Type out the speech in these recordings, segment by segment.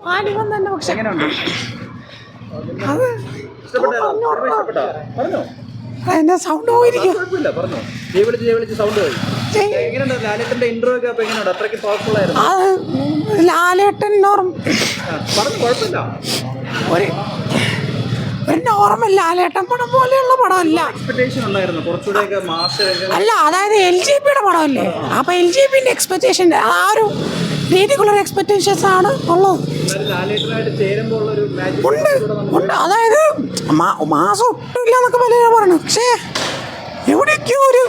ആലിവൻ തന്നെ പക്ഷെ. അതിന്റെ സൗണ്ട് പോയിരിക്കും ലാലേട്ടൻ ഒരു ഒരു നോർമൽ ലാലേട്ടൻ പടം പോലെയുള്ള പടമല്ല. അല്ല അതായത് എൽ ജി പിയുടെ പടമല്ലേ? അപ്പൊ എൽ ജി പിന്റെ എക്സ്പെക്ടേഷൻ ആ ഒരു രീതിക്കുള്ള എക്സ്പെക്ടേഷൻസ് ആണ് ഉള്ളത്. ഉണ്ട് അതായത് മാസം ഒട്ടുമില്ല എന്നൊക്കെ പലരും പറഞ്ഞു പക്ഷേ എവിടെയൊക്കെയോ ഒരു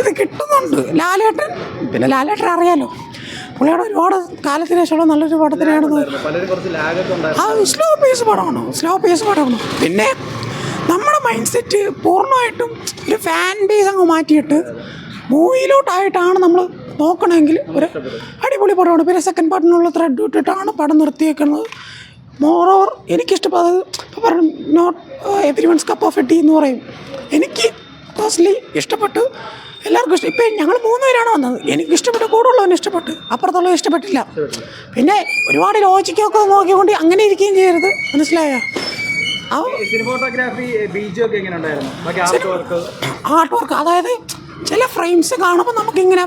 ഇത് കിട്ടുന്നുണ്ട്. ലാലേട്ടൻ പിന്നെ ലാലേട്ടൻ അറിയാലോ. പുള്ളിയുടെ ഒരുപാട് കാലത്തിന് ശേഷമുള്ള നല്ലൊരു പടത്തിനാണ് ആ സ്ലോ പേസ് പടമാണ്? സ്ലോ പേസ് പടമാണ്? പിന്നെ നമ്മുടെ മൈൻഡ് സെറ്റ് പൂർണമായിട്ടും ഒരു ഫാൻ ബേസ് അങ്ങ് മാറ്റിയിട്ട് മൂവിയിലോട്ടായിട്ടാണ് നമ്മൾ നോക്കണമെങ്കിൽ ഒരു അടിപൊളി പടമാണ്. പിന്നെ സെക്കൻഡ് പാർട്ടിനുള്ള ത്രെഡ് ഇട്ടിട്ടാണ് പടം നിർത്തിയേക്കുന്നത്. മോറോവർ എനിക്കിഷ്ടപ്പെട്ടത് ഇപ്പോൾ പറഞ്ഞു not everyone's cup of tea എന്ന് പറയും. എനിക്ക് പേഴ്സണലി ഇഷ്ടപ്പെട്ടു എല്ലാവർക്കും ഇഷ്ടം. ഇപ്പം ഞങ്ങൾ മൂന്ന് പേരാണ് വന്നത്. എനിക്ക് ഇഷ്ടപ്പെട്ടു ഉള്ളവന് ഇഷ്ടപ്പെട്ടു. അപ്പുറത്തുള്ളവൻ ഇഷ്ടപ്പെട്ടില്ല. പിന്നെ ഒരുപാട് ലോജിക്കൊക്കെ നോക്കിക്കൊണ്ട് അങ്ങനെ ഇരിക്കുകയും ചെയ്യരുത്. മനസ്സിലായോ? സിനിമോട്ടോഗ്രാഫി ബീജം ഒക്കെ എങ്ങനെ ഉണ്ടായിരുന്നു? ആർട്ട് വർക്ക് അതായത് ചില ഫ്രെയിംസ് കാണുമ്പോൾ നമുക്കിങ്ങനെ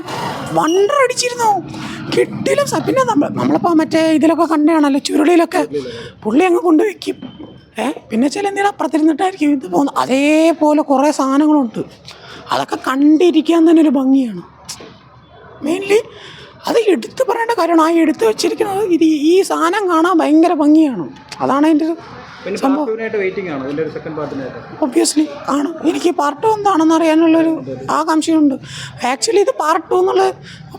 വണ്ടർ അടിച്ചിരുന്നു. കിട്ടിലും പിന്നെ നമ്മൾ നമ്മളിപ്പോൾ മറ്റേ ഇതിലൊക്കെ കണ്ടാണല്ലോ ചുരുളിയിലൊക്കെ പുള്ളി അങ്ങ് കൊണ്ടുവയ്ക്കും. ഏ? പിന്നെ ചില എന്തെങ്കിലും അപ്പുറത്തിരുന്നിട്ടായിരിക്കും ഇത് പോകുന്നത്. അതേപോലെ കുറേ സാധനങ്ങളുണ്ട്. അതൊക്കെ കണ്ടിരിക്കാൻ തന്നെ ഒരു ഭംഗിയാണ്. മെയിൻലി അത് എടുത്ത് പറയേണ്ട കാര്യമാണ്. ആ എടുത്ത് വെച്ചിരിക്കുന്നത് ഇത് ഈ സാധനം കാണാൻ ഭയങ്കര ഭംഗിയാണ്. അതാണ് അതിന്റെ ഒരു ഒബ്വിയസ്ലി ആണ്? എനിക്ക് പാർട്ട് ടു എന്താണെന്ന് അറിയാനുള്ളൊരു ആകാംക്ഷയുണ്ട്. ആക്ച്വലി ഇത് പാർട്ട് ടു എന്നുള്ള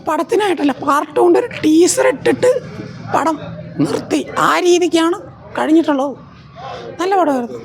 പടത്തിനായിട്ടല്ല പാർട്ട് ടുവിന്റെ ഒരു ടീസർ ഇട്ടിട്ട് പടം നിർത്തി. ആ രീതിക്കാണ് കഴിഞ്ഞിട്ടുള്ളത്. നല്ല പടമായിരുന്നു.